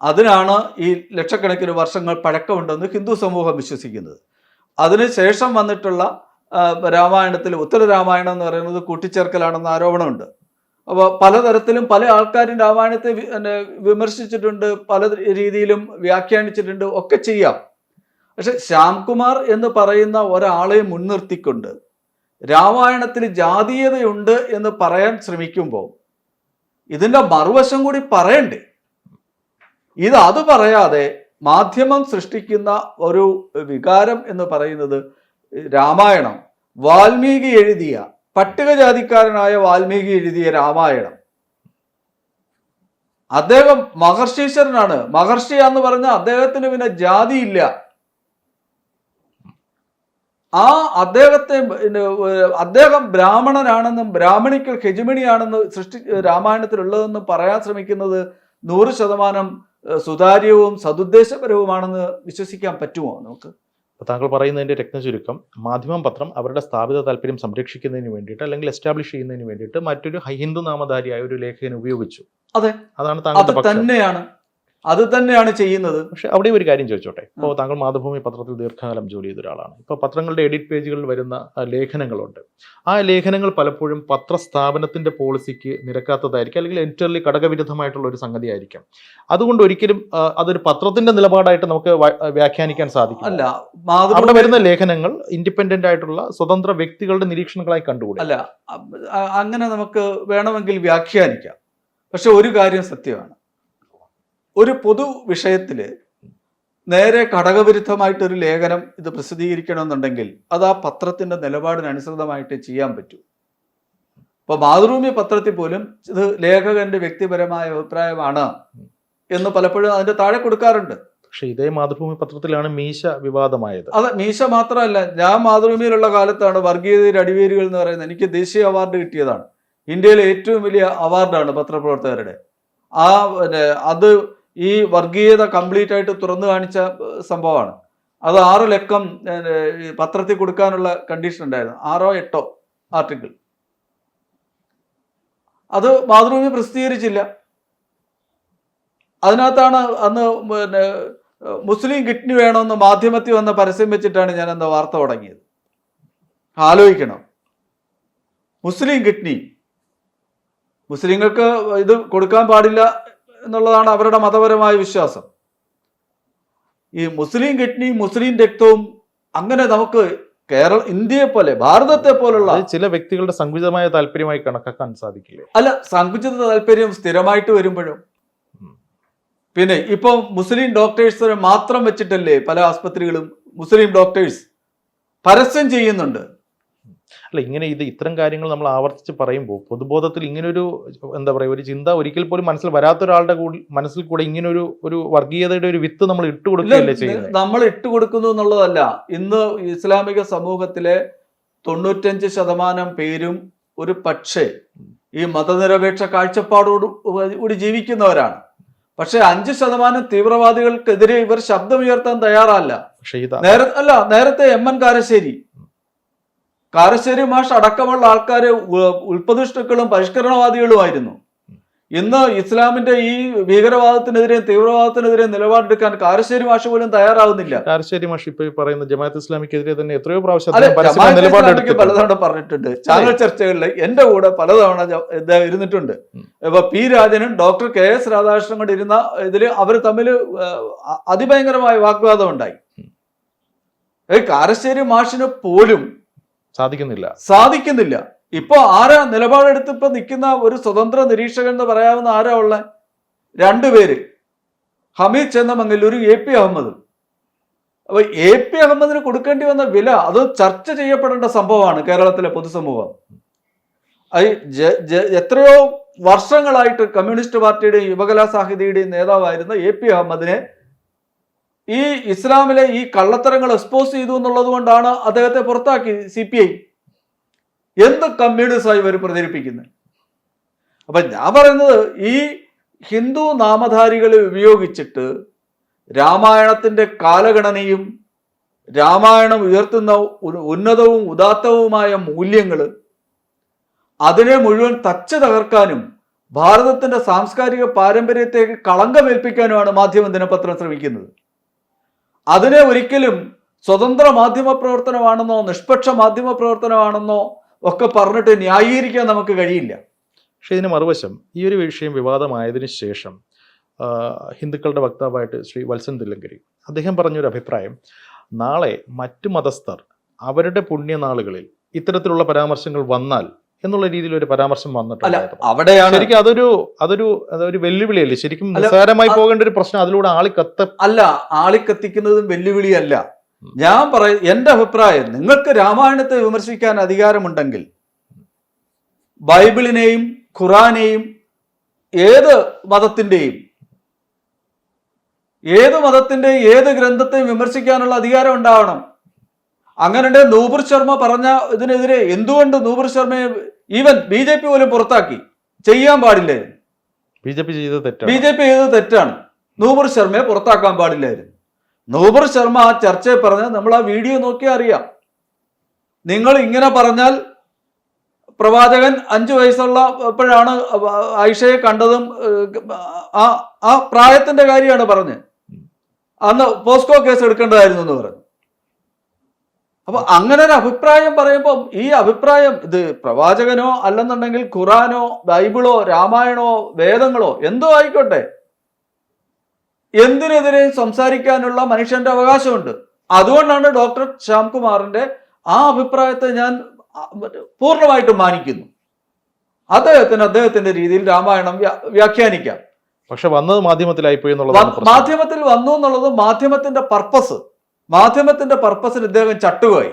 അതിനാണ് ഈ ലക്ഷക്കണക്കിന് വർഷങ്ങൾ പഴക്കമുണ്ടെന്ന് ഹിന്ദു സമൂഹം വിശ്വസിക്കുന്നത്. അതിനുശേഷം വന്നിട്ടുള്ള രാമായണത്തിൽ ഉത്തര രാമായണം എന്ന് പറയുന്നത് കൂട്ടിച്ചേർക്കലാണെന്ന് ആരോപണമുണ്ട്. അപ്പോൾ പലതരത്തിലും പല ആൾക്കാരും രാമായണത്തെ വിമർശിച്ചിട്ടുണ്ട് പല രീതിയിലും വ്യാഖ്യാനിച്ചിട്ടുണ്ട് ഒക്കെ ചെയ്യാം. പക്ഷെ ശ്യാംകുമാർ എന്ന് പറയുന്ന ഒരാളെ മുൻനിർത്തിക്കൊണ്ട് രാമായണത്തിൽ ജാതീയതയുണ്ട് എന്ന് പറയാൻ ശ്രമിക്കുമ്പോൾ ഇതിന്റെ മറുവശം കൂടി പറയണ്ടേ? ഇത് അത് പറയാതെ മാധ്യമം സൃഷ്ടിക്കുന്ന ഒരു വികാരം എന്ന് പറയുന്നത് രാമായണം. വാൽമീകി എഴുതിയ പട്ടികജാതിക്കാരനായ വാൽമീകി എഴുതിയ രാമായണം. അദ്ദേഹം മഹർഷീശ്വരനാണ്. മഹർഷി എന്ന് പറഞ്ഞ അദ്ദേഹത്തിന് പിന്നെ ജാതിയില്ല. ആ അദ്ദേഹത്തെ അദ്ദേഹം ബ്രാഹ്മണനാണെന്നും ബ്രാഹ്മണിക്കൽ ഹെജുമണിയാണെന്ന് സൃഷ്ടി രാമായണത്തിലുള്ളതെന്നും പറയാൻ ശ്രമിക്കുന്നത് നൂറ് ശതമാനം സുതാര്യവും സതുദ്ദേശപരവുമാണെന്ന് വിശ്വസിക്കാൻ പറ്റുമോ നമുക്ക്? അപ്പോൾ താങ്കൾ പറയുന്നതിന്റെ രക്തം ചുരുക്കം മാധ്യമം പത്രം അവരുടെ സ്ഥാപിത താല്പര്യം സംരക്ഷിക്കുന്നതിന് വേണ്ടിയിട്ട് അല്ലെങ്കിൽ എസ്റ്റാബ്ലിഷ് ചെയ്യുന്നതിന് വേണ്ടിയിട്ട് മറ്റൊരു ഹിന്ദു നാമധാരിയായ ഒരു ലേഖകനെ ഉപയോഗിച്ചു. അതെ. അതാണ് അത് തന്നെയാണ്. അത് തന്നെയാണ് ചെയ്യുന്നത്. പക്ഷെ അവിടെ ഒരു കാര്യം ചോദിച്ചോട്ടെ? ഇപ്പോൾ താങ്കൾ മാതൃഭൂമി പത്രത്തിൽ ദീർഘകാലം ജോലി ചെയ്ത ഒരാളാണ്. ഇപ്പോൾ പത്രങ്ങളുടെ എഡിറ്റ് പേജുകളിൽ വരുന്ന ലേഖനങ്ങളുണ്ട്. ആ ലേഖനങ്ങൾ പലപ്പോഴും പത്രസ്ഥാപനത്തിന്റെ പോളിസിക്ക് നിരക്കാത്തതായിരിക്കും അല്ലെങ്കിൽ എന്റർലി ഘടകവിരുദ്ധമായിട്ടുള്ള ഒരു സംഗതി ആയിരിക്കും അതുകൊണ്ട് ഒരിക്കലും അതൊരു പത്രത്തിന്റെ നിലപാടായിട്ട് നമുക്ക് വ്യാഖ്യാനിക്കാൻ സാധിക്കും അല്ല അവിടെ വരുന്ന ലേഖനങ്ങൾ ഇൻഡിപെൻഡന്റ് ആയിട്ടുള്ള സ്വതന്ത്ര വ്യക്തികളുടെ നിരീക്ഷണങ്ങളായി കണ്ടുകൂടി? അല്ല അങ്ങനെ നമുക്ക് വേണമെങ്കിൽ വ്യാഖ്യാനിക്കാം. പക്ഷെ ഒരു കാര്യം സത്യമാണ്. ഒരു പൊതു വിഷയത്തിൽ നേരെ ഘടകവിരുദ്ധമായിട്ടൊരു ലേഖനം ഇത് പ്രസിദ്ധീകരിക്കണമെന്നുണ്ടെങ്കിൽ അത് ആ പത്രത്തിന്റെ നിലപാടിനനുസൃതമായിട്ട് ചെയ്യാൻ പറ്റൂ. ഇപ്പൊ മാതൃഭൂമി പത്രത്തിൽ പോലും ഇത് ലേഖകന്റെ വ്യക്തിപരമായ അഭിപ്രായമാണ് എന്ന് പലപ്പോഴും അതിന്റെ താഴെ കൊടുക്കാറുണ്ട്. പക്ഷേ ഇതേ മാതൃഭൂമി പത്രത്തിലാണ് മീശ വിവാദമായത്. അതെ മീശ മാത്രമല്ല ഞാൻ മാതൃഭൂമിയിലുള്ള കാലത്താണ് വർഗീയതയുടെ അടിവേരുകൾ എന്ന് പറയുന്നത് എനിക്ക് ദേശീയ അവാർഡ് കിട്ടിയതാണ്. ഇന്ത്യയിലെ ഏറ്റവും വലിയ അവാർഡാണ് പത്രപ്രവർത്തകരുടെ. ആ പിന്നെ അത് ഈ വർഗീയത കംപ്ലീറ്റ് ആയിട്ട് തുറന്നു കാണിച്ച സംഭവമാണ്. അത് ആറ് ലക്കം പത്രത്തിൽ കൊടുക്കാനുള്ള കണ്ടീഷൻ ഉണ്ടായിരുന്നു. ആറോ എട്ടോ ആർട്ടിക്കിൾ അത് മാതൃഭൂമി പ്രസിദ്ധീകരിച്ചില്ല. അതിനകത്താണ് അന്ന് പിന്നെ മുസ്ലിം കിഡ്നി വേണമെന്ന് മാധ്യമത്തിൽ വന്ന പരസ്യം വെച്ചിട്ടാണ് ഞാൻ അന്ന് വാർത്ത തുടങ്ങിയത്. ആലോചിക്കണം. മുസ്ലിം കിഡ്നി. മുസ്ലിങ്ങൾക്ക് ഇത് കൊടുക്കാൻ പാടില്ല എന്നുള്ളതാണ് അവരുടെ മതപരമായ വിശ്വാസം. ഈ മുസ്ലിം കിഡ്നി മുസ്ലിം രക്തവും അങ്ങനെ നമുക്ക് കേരള ഇന്ത്യയെ പോലെ ഭാരതത്തെ പോലുള്ള ചില വ്യക്തികളുടെ സങ്കുചിതമായ താല്പര്യമായി കണക്കാക്കാൻ സാധിക്കില്ല. അല്ല സങ്കുചിത താല്പര്യം സ്ഥിരമായിട്ട് വരുമ്പോഴും. പിന്നെ ഇപ്പൊ മുസ്ലിം ഡോക്ടേഴ്സിനെ മാത്രം വെച്ചിട്ടല്ലേ പല ആസ്പത്രികളും മുസ്ലിം ഡോക്ടേഴ്സ് പരസ്യം ചെയ്യുന്നുണ്ട്. അല്ല ഇങ്ങനെ ഇത് ഇത്തരം കാര്യങ്ങൾ നമ്മൾ ആവർത്തിച്ച് പറയുമ്പോൾ പൊതുബോധത്തിൽ ഇങ്ങനൊരു എന്താ പറയുക ഒരു ചിന്ത ഒരിക്കൽ പോലും മനസ്സിൽ വരാത്ത ഒരാളുടെ കൂടി മനസ്സിൽ കൂടെ ഇങ്ങനൊരു ഒരു വർഗീയതയുടെ ഒരു വിത്ത് നമ്മൾ ഇട്ട് കൊടുക്കുകയല്ലേ ചെയ്യുന്നത്? നമ്മൾ ഇട്ട് കൊടുക്കുന്നു എന്നുള്ളതല്ല. ഇന്ന് ഇസ്ലാമിക സമൂഹത്തിലെ തൊണ്ണൂറ്റഞ്ച് ശതമാനം പേരും ഒരു പക്ഷേ ഈ മതനിരപേക്ഷ കാഴ്ചപ്പാടോട് കൂടി ജീവിക്കുന്നവരാണ്. പക്ഷെ അഞ്ച് ശതമാനം തീവ്രവാദികൾക്കെതിരെ ഇവർ ശബ്ദമുയർത്താൻ തയ്യാറല്ല. നേര അല്ല നേരത്തെ എം എൻ കാരശ്ശേരി കാരശ്ശേരി മാഷ് അടക്കമുള്ള ആൾക്കാർ ഉൽപ്പതിഷ്ടുക്കളും പരിഷ്കരണവാദികളുമായിരുന്നു. ഇന്ന് ഇസ്ലാമിന്റെ ഈ ഭീകരവാദത്തിനെതിരെ തീവ്രവാദത്തിനെതിരെ നിലപാടെടുക്കാൻ കാരശ്ശേരി മാഷ് പോലും തയ്യാറാവുന്നില്ല. കാരശ്ശേരി മാഷ് ഇപ്പൊ പറയുന്ന ജമാഅത്ത് ഇസ്ലാമിക്കെതിരെ തന്നെ എത്രയോ പ്രാവശ്യം പലതവണ പറഞ്ഞിട്ടുണ്ട്. ചാനൽ ചർച്ചകളിൽ എന്റെ കൂടെ പലതവണ ഇരുന്നിട്ടുണ്ട്. ഇപ്പൊ പി രാജനും ഡോക്ടർ കെ എസ് രാധാകൃഷ്ണൻ കൂടെ ഇരുന്ന ഇതിൽ അവർ തമ്മിൽ അതിഭയങ്കരമായ വാഗ്വാദം ഉണ്ടായി. കാരശ്ശേരി മാഷിന് പോലും സാധിക്കുന്നില്ല. സാധിക്കുന്നില്ല. ഇപ്പോ ആരാ നിലപാടെടുത്ത് ഇപ്പൊ നിൽക്കുന്ന ഒരു സ്വതന്ത്ര നിരീക്ഷകൻ എന്ന് പറയാവുന്ന ആരാ ഉള്ള? രണ്ടുപേര് ഹമീദ് ചെന്നമംഗല്ലൂരും എ പി അഹമ്മദ്. അപ്പൊ എ പി അഹമ്മദിന് കൊടുക്കേണ്ടി വന്ന വില അത് ചർച്ച ചെയ്യപ്പെടേണ്ട സംഭവമാണ് കേരളത്തിലെ പൊതുസമൂഹം. എത്രയോ വർഷങ്ങളായിട്ട് കമ്മ്യൂണിസ്റ്റ് പാർട്ടിയുടെയും യുവകലാ സാഹിതിയുടെയും നേതാവായിരുന്ന എ പി അഹമ്മദിനെ ഈ ഇസ്ലാമിലെ ഈ കള്ളത്തരങ്ങൾ എക്സ്പോസ് ചെയ്തു എന്നുള്ളത് കൊണ്ടാണ് അദ്ദേഹത്തെ പുറത്താക്കി സി പി ഐ എന്ത് കമ്മ്യൂണിസമായി ഇവർ പ്രചരിപ്പിക്കുന്നത്? അപ്പൊ ഞാൻ പറയുന്നത് ഈ ഹിന്ദു നാമധാരികളെ ഉപയോഗിച്ചിട്ട് രാമായണത്തിന്റെ കാലഗണനയും രാമായണം ഉയർത്തുന്ന ഉന്നതവും ഉദാത്തവുമായ മൂല്യങ്ങൾ അതിനെ മുഴുവൻ തച്ച് തകർക്കാനും ഭാരതത്തിന്റെ സാംസ്കാരിക പാരമ്പര്യത്തേക്ക് കളങ്കമേൽപ്പിക്കാനുമാണ് മാധ്യമ ദിനപത്രം ശ്രമിക്കുന്നത്. അതിനെ ഒരിക്കലും സ്വതന്ത്ര മാധ്യമ പ്രവർത്തനമാണെന്നോ നിഷ്പക്ഷ മാധ്യമ പ്രവർത്തനമാണെന്നോ ഒക്കെ പറഞ്ഞിട്ട് ന്യായീകരിക്കാൻ നമുക്ക് കഴിയില്ല. പക്ഷേ ഇതിന് മറുവശം ഈ ഒരു വിഷയം വിവാദമായതിനു ശേഷം ഹിന്ദുക്കളുടെ വക്താവായിട്ട് ശ്രീ വത്സൻ തില്ലങ്കരി അദ്ദേഹം പറഞ്ഞൊരു അഭിപ്രായം നാളെ മറ്റു മതസ്ഥർ അവരുടെ പുണ്യനാളുകളിൽ ഇത്തരത്തിലുള്ള പരാമർശങ്ങൾ വന്നാൽ എന്നുള്ള രീതിയിൽ ഒരു പരാമർശം വന്നിട്ടുണ്ട് അവിടെയാണ് ശരിക്കും അതൊരു അതൊരു അതൊരു വെല്ലുവിളിയല്ലേ? ശരിക്കും നിസ്സാരമായി പോകേണ്ട ഒരു പ്രശ്നം അതിലൂടെ ആളി കത്ത അല്ല ആളി കത്തിക്കുന്നതും വെല്ലുവിളിയല്ല. ഞാൻ പറയ എന്റെ അഭിപ്രായം നിങ്ങൾക്ക് രാമായണത്തെ വിമർശിക്കാൻ അധികാരമുണ്ടെങ്കിൽ ബൈബിളിനെയും ഖുറാനെയും ഏത് മതത്തിന്റെയും ഏത് മതത്തിന്റെയും ഏത് ഗ്രന്ഥത്തെയും വിമർശിക്കാനുള്ള അധികാരം ഉണ്ടാവണം. അങ്ങനെ നൂപുർ ശർമ്മ പറഞ്ഞ ഇതിനെതിരെ എന്തുകൊണ്ട് നൂപുർ ശർമ്മയെ ഈവൻ ബി ജെ പി പോലും പുറത്താക്കി? ചെയ്യാൻ പാടില്ലായിരുന്നു ബി ജെ പി ചെയ്തത് ബി തെറ്റാണ് ജെ പി ചെയ്തത് തെറ്റാണ്. നൂപുർ ശർമ്മയെ പുറത്താക്കാൻ പാടില്ലായിരുന്നു. നൂപുർ ശർമ്മ ആ ചർച്ചയെ പറഞ്ഞാൽ നമ്മൾ ആ വീഡിയോ നോക്കിയാൽ അറിയാം. നിങ്ങൾ ഇങ്ങനെ പറഞ്ഞാൽ പ്രവാചകൻ അഞ്ചു വയസ്സുള്ള അപ്പോഴാണ് ആയിഷയെ കണ്ടതും ആ ആ പ്രായത്തിന്റെ കാര്യമാണ് പറഞ്ഞത്. അന്ന് പോസ്കോ കേസ് എടുക്കേണ്ടതായിരുന്നു എന്ന് പറഞ്ഞു. അപ്പൊ അങ്ങനെ ഒരു അഭിപ്രായം പറയുമ്പോൾ ഈ അഭിപ്രായം ഇത് പ്രവാചകനോ അല്ലെന്നുണ്ടെങ്കിൽ ഖുറാനോ ബൈബിളോ രാമായണോ വേദങ്ങളോ എന്തോ ആയിക്കോട്ടെ. എന്തിനെതിരെയും സംസാരിക്കാനുള്ള മനുഷ്യന്റെ അവകാശമുണ്ട്. അതുകൊണ്ടാണ് ഡോക്ടർ ശ്യാംകുമാറിന്റെ ആ അഭിപ്രായത്തെ ഞാൻ പൂർണമായിട്ടും മാനിക്കുന്നു. അദ്ദേഹത്തിന് അദ്ദേഹത്തിന്റെ രീതിയിൽ രാമായണം വ്യാഖ്യാനിക്കാം. പക്ഷെ വന്നത് മാധ്യമത്തിലായി പോയി എന്നുള്ളത് മാധ്യമത്തിൽ വന്നു എന്നുള്ളത് മാധ്യമത്തിന്റെ പർപ്പസ്. മാധ്യമത്തിന്റെ പർപ്പസിൽ ഇദ്ദേഹം ചട്ടുപോയി.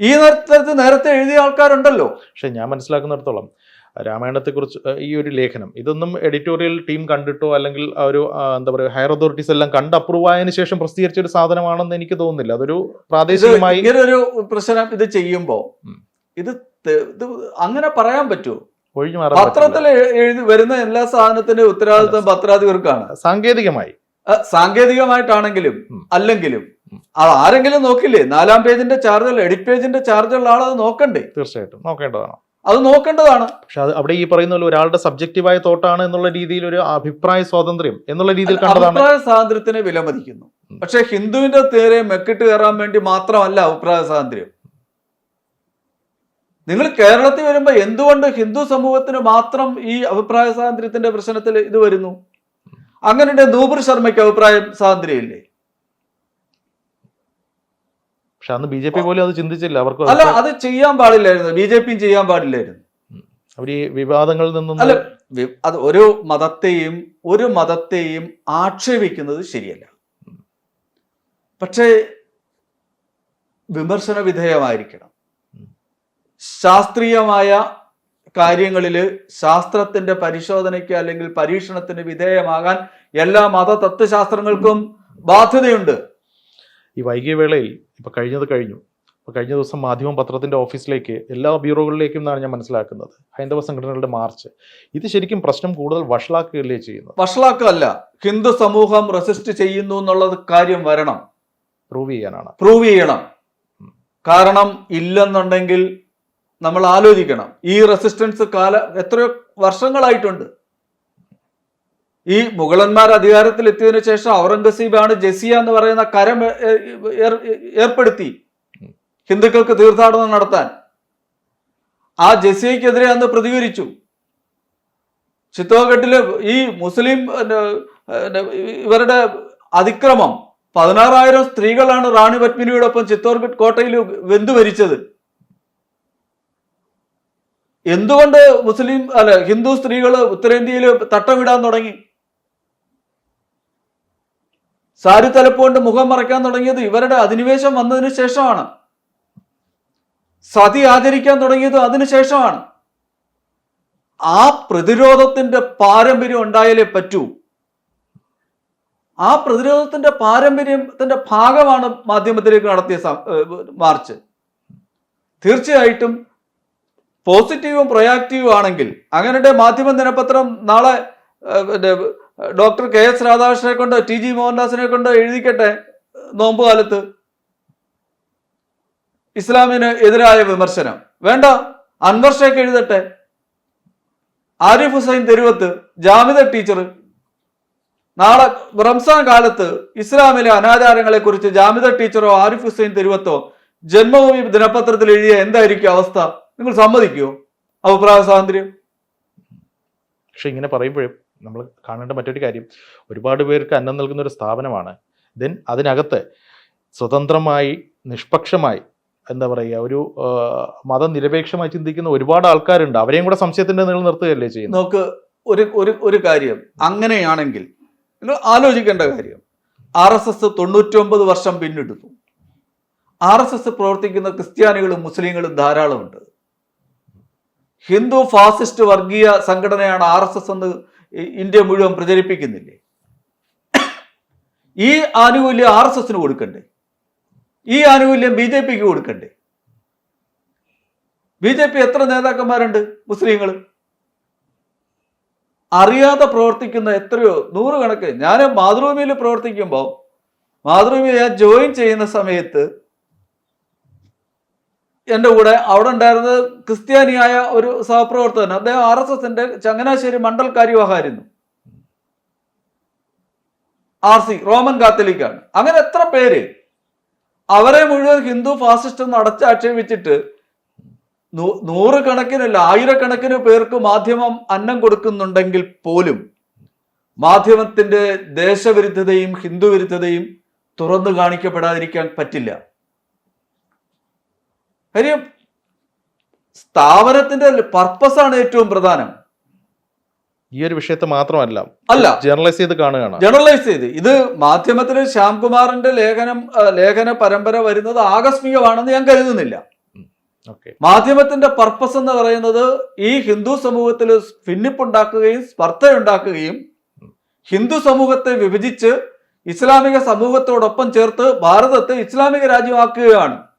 ഈ നേരത്തെ നേരത്തെ എഴുതിയ ആൾക്കാരുണ്ടല്ലോ. പക്ഷെ ഞാൻ മനസ്സിലാക്കുന്നിടത്തോളം രാമായണത്തെക്കുറിച്ച് കുറിച്ച് ഈ ഒരു ലേഖനം ഇതൊന്നും എഡിറ്റോറിയൽ ടീം കണ്ടിട്ടോ അല്ലെങ്കിൽ ആ ഒരു എന്താ പറയുക ഹയർ അതോറിറ്റീസ് എല്ലാം കണ്ട് അപ്രൂവ് ആയതിനു ശേഷം പ്രസിദ്ധീകരിച്ച ഒരു സാധനമാണെന്ന് എനിക്ക് തോന്നുന്നില്ല. അതൊരു പ്രാദേശികമായി ഇങ്ങനെ ഒരു പ്രശ്നം ഇത് ചെയ്യുമ്പോ ഇത് അങ്ങനെ പറയാൻ പറ്റുമോ ഒഴിഞ്ഞു മാറാൻ പത്രത്തിൽ എഴുതി വരുന്ന എല്ലാ സാധനത്തിന്റെ ഉത്തരവാദിത്വം പത്രാധിപർക്കാണ്. സാങ്കേതികമായി. സാങ്കേതികമായിട്ടാണെങ്കിലും. അല്ലെങ്കിലും അത് ആരെങ്കിലും നോക്കില്ലേ? നാലാം പേജിന്റെ ചാർജ് എഡിറ്റ് പേജിന്റെ ചാർജ് ഉള്ള ആളത് നോക്കണ്ടേ? തീർച്ചയായിട്ടും നോക്കേണ്ടതാണ്. അത് നോക്കേണ്ടതാണ്. പക്ഷെ അത് അവിടെ ഈ പറയുന്ന ഒരാളുടെ സബ്ജക്റ്റീവായ തോട്ടാണ് എന്നുള്ള രീതിയിൽ ഒരു അഭിപ്രായ സ്വാതന്ത്ര്യം എന്നുള്ള രീതിയിൽ കണ്ടതാണ്. അഭിപ്രായ സ്വാതന്ത്ര്യത്തിനെ വിലമതിക്കുന്നു. പക്ഷെ ഹിന്ദുവിന്റെ തേരെ മെക്കിട്ട് കയറാൻ വേണ്ടി മാത്രമല്ല അഭിപ്രായ സ്വാതന്ത്ര്യം. നിങ്ങൾ കേരളത്തിൽ വരുമ്പോ എന്തുകൊണ്ട് ഹിന്ദു സമൂഹത്തിന് മാത്രം ഈ അഭിപ്രായ സ്വാതന്ത്ര്യത്തിന്റെ പ്രശ്നത്തിൽ ഇത് വരുന്നു? അങ്ങനെ നൂപുർ ശർമ്മയ്ക്ക് അഭിപ്രായം സ്വാതന്ത്ര്യമില്ലേ? പക്ഷെ അന്ന് ബി ജെ പി പോലും അത് ചിന്തിച്ചില്ല. അവർക്ക് അല്ല അത് ചെയ്യാൻ പാടില്ലായിരുന്നു. ബി ജെ പിയും ചെയ്യാൻ പാടില്ലായിരുന്നു. അവർ ഈ വിവാദങ്ങളിൽ നിന്നും അല്ല അത് ഒരു മതത്തെയും ഒരു മതത്തെയും ആക്ഷേപിക്കുന്നത് ശരിയല്ല. പക്ഷേ വിമർശന വിധേയമായിരിക്കണം ശാസ്ത്രീയമായ കാര്യങ്ങളിൽ ശാസ്ത്രത്തിന്റെ പരിശോധനയ്ക്ക് അല്ലെങ്കിൽ പരീക്ഷണത്തിന് വിധേയമാകാൻ എല്ലാ മത തത്വശാസ്ത്രങ്ങൾക്കും ബാധ്യതയുണ്ട്. ഈ വൈകിയ വേളയിൽ ഇപ്പൊ കഴിഞ്ഞത് കഴിഞ്ഞു. ഇപ്പൊ കഴിഞ്ഞ ദിവസം മാധ്യമം പത്രത്തിന്റെ ഓഫീസിലേക്ക് എല്ലാ ബ്യൂറോകളിലേക്കും എന്നാണ് ഞാൻ മനസ്സിലാക്കുന്നത്. ഹൈന്ദവ സംഘടനകളുടെ മാർച്ച്. ഇത് ശരിക്കും പ്രശ്നം കൂടുതൽ വഷളാക്കുകയല്ലേ ചെയ്യുന്നു വഷളാക്കല്ല. ഹിന്ദു സമൂഹം റെസിസ്റ്റ് ചെയ്യുന്നു എന്നുള്ളത് കാര്യം വരണം. പ്രൂവ് ചെയ്യാനാണ്. പ്രൂവ് ചെയ്യണം. കാരണം ഇല്ലെന്നുണ്ടെങ്കിൽ നമ്മൾ ആലോചിക്കണം. ഈ റെസിസ്റ്റൻസ് കാല എത്രയോ വർഷങ്ങളായിട്ടുണ്ട്. ഈ മുഗളന്മാർ അധികാരത്തിൽ എത്തിയതിനു ശേഷം ഔറംഗസീബാണ് ജസിയ എന്ന് പറയുന്ന കരം ഏർപ്പെടുത്തി. ഹിന്ദുക്കൾക്ക് തീർത്ഥാടനം നടത്താൻ. ആ ജസിയക്കെതിരെ അന്ന് പ്രതികരിച്ചു. ചിത്തോഘട്ടിൽ ഈ മുസ്ലിം ഇവരുടെ അതിക്രമം. പതിനാറായിരം സ്ത്രീകളാണ് റാണി പത്മിനിയോടൊപ്പം ചിത്തോർഗഡ് കോട്ടയിൽ വെന്തു മരിച്ചത് എന്തുകൊണ്ട് മുസ്ലിം അല്ല ഹിന്ദു സ്ത്രീകൾ ഉത്തരേന്ത്യയിൽ തട്ടം തട്ടമിടാൻ തുടങ്ങി? സാരി തലപ്പുകൊണ്ട് മുഖം മറയ്ക്കാൻ തുടങ്ങിയത് ഇവരുടെ അധിനിവേശം വന്നതിന് ശേഷമാണ്. സതി ആചരിക്കാൻ തുടങ്ങിയത് അതിനുശേഷമാണ് ആ പ്രതിരോധത്തിന്റെ പാരമ്പര്യം ഉണ്ടായാലേ പറ്റൂ. ആ പ്രതിരോധത്തിന്റെ പാരമ്പര്യത്തിന്റെ ഭാഗമാണ് മാധ്യമത്തിലേക്ക് നടത്തിയ മാർച്ച്. തീർച്ചയായിട്ടും പോസിറ്റീവും പ്രൊയാക്റ്റീവും ആണെങ്കിൽ അങ്ങനെ മാധ്യമ ദിനപത്രം നാളെ ഡോക്ടർ കെ എസ് രാധാകൃഷ്ണനെ കൊണ്ട് ടി ജി മോഹൻദാസിനെ കൊണ്ട് എഴുതിക്കട്ടെ നോമ്പ് കാലത്ത്. ഇസ്ലാമിന് എതിരായ വിമർശനം. വേണ്ട അൻവർ ഷേഖ് എഴുതട്ടെ. ആരിഫ് ഹുസൈൻ തെരുവത്ത് ജാമിദ ടീച്ചർ. നാളെ റംസാൻ കാലത്ത് ഇസ്ലാമിലെ അനാചാരങ്ങളെ കുറിച്ച് ജാമിദ ടീച്ചറോ ആരിഫ് ഹുസൈൻ തെരുവത്തോ ജന്മഭൂമി ദിനപത്രത്തിൽ എഴുതിയ എന്തായിരിക്കും അവസ്ഥ? നിങ്ങൾ സമ്മതിക്കുമോ അഭിപ്രായ സ്വാതന്ത്ര്യം? പക്ഷെ ഇങ്ങനെ പറയുമ്പോഴും നമ്മൾ കാണേണ്ട മറ്റൊരു കാര്യം ഒരുപാട് പേർക്ക് അന്നം നൽകുന്ന ഒരു സ്ഥാപനമാണ്. ദെൻ അതിനകത്ത് സ്വതന്ത്രമായി നിഷ്പക്ഷമായി എന്താ പറയുക ഒരു മതനിരപേക്ഷമായി ചിന്തിക്കുന്ന ഒരുപാട് ആൾക്കാരുണ്ട്. അവരെയും കൂടെ സംശയത്തിന്റെ നിങ്ങൾ നിർത്തുകയല്ലേ ചെയ്യുന്നത്? നമുക്ക് ഒരു ഒരു ഒരു കാര്യം. അങ്ങനെയാണെങ്കിൽ നിങ്ങൾ ആലോചിക്കേണ്ട കാര്യം. ആർ എസ് എസ് തൊണ്ണൂറ്റൊമ്പത് വർഷം പിന്നിടുന്നു. ആർ എസ് എസ് പ്രവർത്തിക്കുന്ന ക്രിസ്ത്യാനികളും മുസ്ലിങ്ങളും ധാരാളമുണ്ട്. ഹിന്ദു ഫാസിസ്റ്റ് വർഗീയ സംഘടനയാണ് ആർ എസ് എസ് എന്ന് ഇന്ത്യ മുഴുവൻ പ്രചരിപ്പിക്കുന്നില്ലേ? ഈ ആനുകൂല്യം ആർ എസ് എസിന് കൊടുക്കണ്ടേ? ഈ ആനുകൂല്യം ബി ജെ പിക്ക് കൊടുക്കണ്ടേ? ബി ജെ പി എത്ര നേതാക്കന്മാരുണ്ട്? മുസ്ലിങ്ങൾ. അറിയാതെ പ്രവർത്തിക്കുന്ന എത്രയോ നൂറുകണക്ക് ഞാൻ മാതൃഭൂമിയിൽ പ്രവർത്തിക്കുമ്പോൾ മാതൃഭൂമിയിൽ ഞാൻ ജോയിൻ ചെയ്യുന്ന സമയത്ത് എന്റെ കൂടെ അവിടെ ഉണ്ടായിരുന്നത് ക്രിസ്ത്യാനിയായ ഒരു സഹപ്രവർത്തകൻ അദ്ദേഹം ആർ എസ് എസിന്റെ ചങ്ങനാശ്ശേരി മണ്ഡൽ കാര്യവാഹായിരുന്നു ആർ സി റോമൻ കാത്തലിക്കാണ്. അങ്ങനെ എത്ര പേര് അവരെ മുഴുവൻ ഹിന്ദു ഫാസിസ്റ്റ് എന്ന് അടച്ചാക്ഷേപിച്ചിട്ട് നൂറുകണക്കിനല്ല ആയിരക്കണക്കിന് പേർക്ക് മാധ്യമം അന്നം കൊടുക്കുന്നുണ്ടെങ്കിൽ പോലും മാധ്യമത്തിന്റെ ദേശവിരുദ്ധതയും ഹിന്ദു വിരുദ്ധതയും തുറന്നു കാണിക്കപ്പെടാതിരിക്കാൻ പറ്റില്ല. കാര്യം സ്ഥാപനത്തിന്റെ ആണ് ഏറ്റവും പ്രധാനം. ഈ ഒരു വിഷയത്തെ മാത്രമല്ല അല്ല. ജേർണലൈസ് ചെയ്ത് കാണുകയാണ്. ജനറലൈസ് ചെയ്ത്. ഇത് മാധ്യമത്തിൽ ശ്യാംകുമാറിന്റെ ലേഖനം ലേഖന പരമ്പര വരുന്നത് ആകസ്മികമാണെന്ന് ഞാൻ കരുതുന്നില്ല. മാധ്യമത്തിന്റെ പർപ്പസ് എന്ന് പറയുന്നത് ഈ ഹിന്ദു സമൂഹത്തിൽ ഭിന്നിപ്പുണ്ടാക്കുകയും സ്പർദ്ധയുണ്ടാക്കുകയും ഹിന്ദു സമൂഹത്തെ വിഭജിച്ച് ഇസ്ലാമിക സമൂഹത്തോടൊപ്പം ചേർത്ത് ഭാരതത്തെ ഇസ്ലാമിക രാജ്യമാക്കുകയാണ്.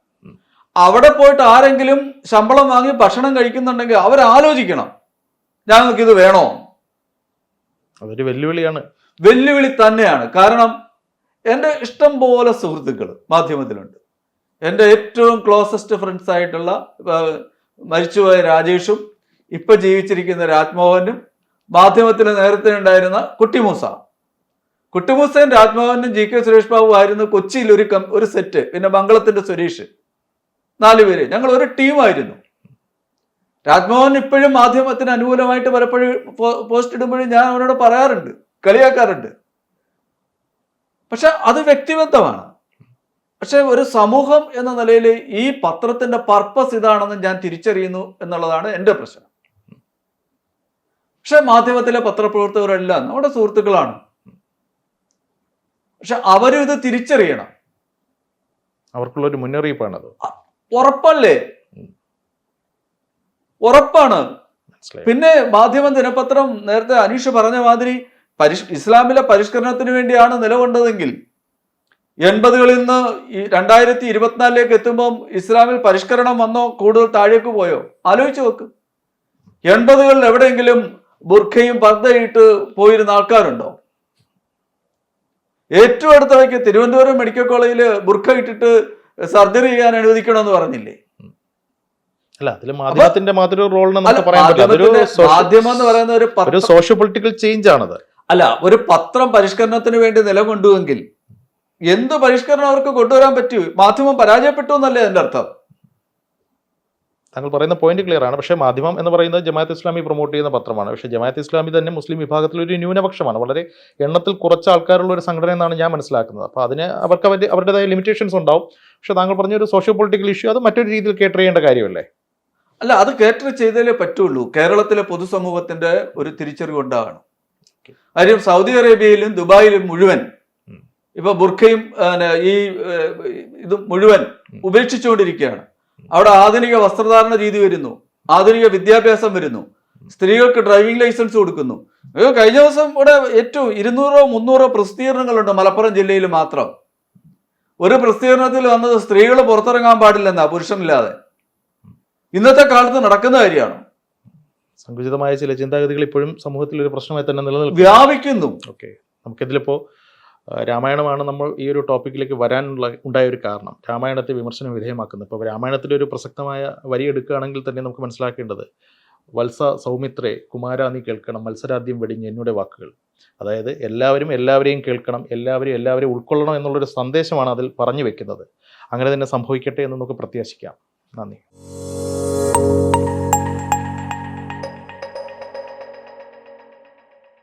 അവിടെ പോയിട്ട് ആരെങ്കിലും ശമ്പളം വാങ്ങി ഭക്ഷണം കഴിക്കുന്നുണ്ടെങ്കിൽ അവരാലോചിക്കണം. ഞങ്ങൾക്ക് ഇത് വേണോ? അതൊരു വെല്ലുവിളിയാണ്. വെല്ലുവിളി തന്നെയാണ്. കാരണം എന്റെ ഇഷ്ടം പോലെ സുഹൃത്തുക്കൾ മാധ്യമത്തിലുണ്ട്. എന്റെ ഏറ്റവും ക്ലോസസ്റ്റ് ഫ്രണ്ട്സ് ആയിട്ടുള്ള മരിച്ചുപോയ രാജേഷും ഇപ്പൊ ജീവിച്ചിരിക്കുന്ന രാജ്മോഹനും മാധ്യമത്തിൽ നേരത്തെ ഉണ്ടായിരുന്ന കുട്ടിമൂസ. കുട്ടിമൂസയും രാജ്മോഹനും ജി കെ സുരേഷ് ബാബു ആയിരുന്നു കൊച്ചിയിൽ ഒരു ഒരു സെറ്റ് പിന്നെ മംഗളത്തിന്റെ സുരേഷ്. നാലുപേര് ഞങ്ങൾ ഒരു ടീമായിരുന്നു. രാജ്മോഹൻ ഇപ്പോഴും മാധ്യമത്തിന് അനുകൂലമായിട്ട് പലപ്പോഴും പോസ്റ്റ് ഇടുമ്പോഴും ഞാൻ അവനോട് പറയാറുണ്ട്. കളിയാക്കാറുണ്ട്. പക്ഷെ അത് വ്യക്തിബന്ധമാണ്. പക്ഷെ ഒരു സമൂഹം എന്ന നിലയിൽ ഈ പത്രത്തിന്റെ പർപ്പസ് ഇതാണെന്ന് ഞാൻ തിരിച്ചറിയുന്നു എന്നുള്ളതാണ് എന്റെ പ്രശ്നം. പക്ഷെ മാധ്യമത്തിലെ പത്രപ്രവർത്തകരെല്ലാം നമ്മുടെ സുഹൃത്തുക്കളാണ്. പക്ഷെ അവരും ഇത് തിരിച്ചറിയണം. അവർക്കുള്ള ഒരു മുന്നറിയിപ്പാണത് ഉറപ്പല്ലേ? ഉറപ്പാണ്. പിന്നെ മാധ്യമ ദിനപത്രം നേരത്തെ അനീഷ് പറഞ്ഞ മാതിരി പരിഷ് ഇസ്ലാമിലെ പരിഷ്കരണത്തിന് വേണ്ടിയാണ് നിലകൊണ്ടതെങ്കിൽ എൺപതുകളിൽ നിന്ന് രണ്ടായിരത്തി ഇരുപത്തിനാലിലേക്ക് എത്തുമ്പം ഇസ്ലാമിൽ പരിഷ്കരണം വന്നോ കൂടുതൽ താഴേക്ക് പോയോ? ആലോചിച്ച് നോക്ക്. എൺപതുകളിൽ എവിടെയെങ്കിലും ബുർഖയും പർദ്ദയിട്ട് പോയിരുന്ന ആൾക്കാരുണ്ടോ? ഏറ്റവും അടുത്തവയ്ക്ക് തിരുവനന്തപുരം മെഡിക്കൽ കോളേജിൽ ബുർഖ ഇട്ടിട്ട് സർജറി ചെയ്യാൻ അനുവദിക്കണമെന്ന് പറഞ്ഞില്ലേ? അല്ല അതിൽ മാധ്യമത്തിന്റെ മാത്രം റോൾ പറയാൻ പറ്റില്ല. മാധ്യമം എന്ന് പറയുന്ന ഒരു ഒരു സോഷ്യോ പൊളിറ്റിക്കൽ ചേഞ്ച് ആണത്. അല്ല ഒരു പത്രം പരിഷ്കരണത്തിന് വേണ്ടി നിലകൊണ്ടുവെങ്കിൽ എന്ത് പരിഷ്കരണം അവർക്ക് കൊണ്ടുവരാൻ പറ്റൂ? മാധ്യമം പരാജയപ്പെട്ടു എന്നല്ലേ അതിന്റെ അർത്ഥം? താങ്കൾ പറയുന്ന പോയിന്റ് ക്ലിയർ ആണ്. പക്ഷേ മാധ്യമം എന്ന് പറയുന്നത് ജമാഅത്ത് ഇസ്ലാമി പ്രൊമോട്ട് ചെയ്യുന്ന പത്രമാണ്. പക്ഷേ ജമാഅത്ത് ഇസ്ലാമി തന്നെ മുസ്ലിം വിഭാഗത്തിൽ ഒരു ന്യൂനപക്ഷമാണ്. വളരെ എണ്ണത്തിൽ കുറച്ച് ആൾക്കാരുള്ള ഒരു സംഘടന എന്നാണ് ഞാൻ മനസ്സിലാക്കുന്നത്. അപ്പോൾ അതിന് അവർക്ക് അവരുടെ അവരുടേതായ ലിമിറ്റേഷൻസ് ഉണ്ടാവും. പക്ഷേ താങ്കൾ പറഞ്ഞ ഒരു സോഷ്യോ പൊളിറ്റിക്കൽ ഇഷ്യൂ അത് മറ്റൊരു രീതിയിൽ കേട്ടർ ചെയ്യേണ്ട കാര്യമല്ലേ? അല്ല അത് കേറ്റർ ചെയ്തേലേ പറ്റുള്ളൂ. കേരളത്തിലെ പൊതുസമൂഹത്തിന്റെ ഒരു തിരിച്ചറിവ് ഉണ്ടാകണം. കാര്യം സൗദി അറേബ്യയിലും ദുബായിലും മുഴുവൻ. ഇപ്പൊ ബുർഖയും ഈ ഇതും മുഴുവൻ. ഉപേക്ഷിച്ചുകൊണ്ടിരിക്കുകയാണ്. അവിടെ ആധുനിക വസ്ത്രധാരണ രീതി വരുന്നു. ആധുനിക വിദ്യാഭ്യാസം വരുന്നു. സ്ത്രീകൾക്ക് ഡ്രൈവിംഗ് ലൈസൻസ് കൊടുക്കുന്നു. അയ്യോ കഴിഞ്ഞ ദിവസം ഇവിടെ ഏറ്റവും ഇരുന്നൂറോ മുന്നൂറോ പ്രസിദ്ധീകരണങ്ങളുണ്ട് മലപ്പുറം ജില്ലയിൽ മാത്രം. ഒരു പ്രസിദ്ധീകരണത്തിൽ വന്നത് സ്ത്രീകൾ പുറത്തിറങ്ങാൻ പാടില്ലെന്നാ പുരുഷനില്ലാതെ. ഇന്നത്തെ കാലത്ത് നടക്കുന്ന കാര്യമാണ്. സങ്കുചിതമായ ചില ചിന്താഗതികൾ ഇപ്പോഴും സമൂഹത്തിൽ ഒരു പ്രശ്നമായി തന്നെ നിലനിൽക്കും വ്യാപിക്കുന്നു. ഓക്കെ. നമുക്കിതിലിപ്പോൾ രാമായണമാണ് നമ്മൾ ഈ ഒരു ടോപ്പിക്കിലേക്ക് വരാനുള്ള ഉണ്ടായ ഒരു കാരണം. രാമായണത്തെ വിമർശനം വിധേയമാക്കുന്നത്. ഇപ്പോൾ രാമായണത്തിലെ ഒരു പ്രസക്തമായ വരി എടുക്കുകയാണെങ്കിൽ തന്നെ നമുക്ക് മനസ്സിലാക്കേണ്ടത് വത്സ സൗമിത്രേ കുമാര നീ കേൾക്കണം. മത്സരാദ്യം വെടിഞ്ഞ് എന്നോട് വാക്കുകൾ. അതായത് എല്ലാവരും എല്ലാവരെയും കേൾക്കണം എല്ലാവരും എല്ലാവരെയും ഉൾക്കൊള്ളണം എന്നുള്ളൊരു സന്ദേശമാണ് അതിൽ പറഞ്ഞു വെക്കുന്നത്. അങ്ങനെ തന്നെ സംഭവിക്കട്ടെ എന്ന് നമുക്ക് പ്രത്യാശിക്കാം. നന്ദി.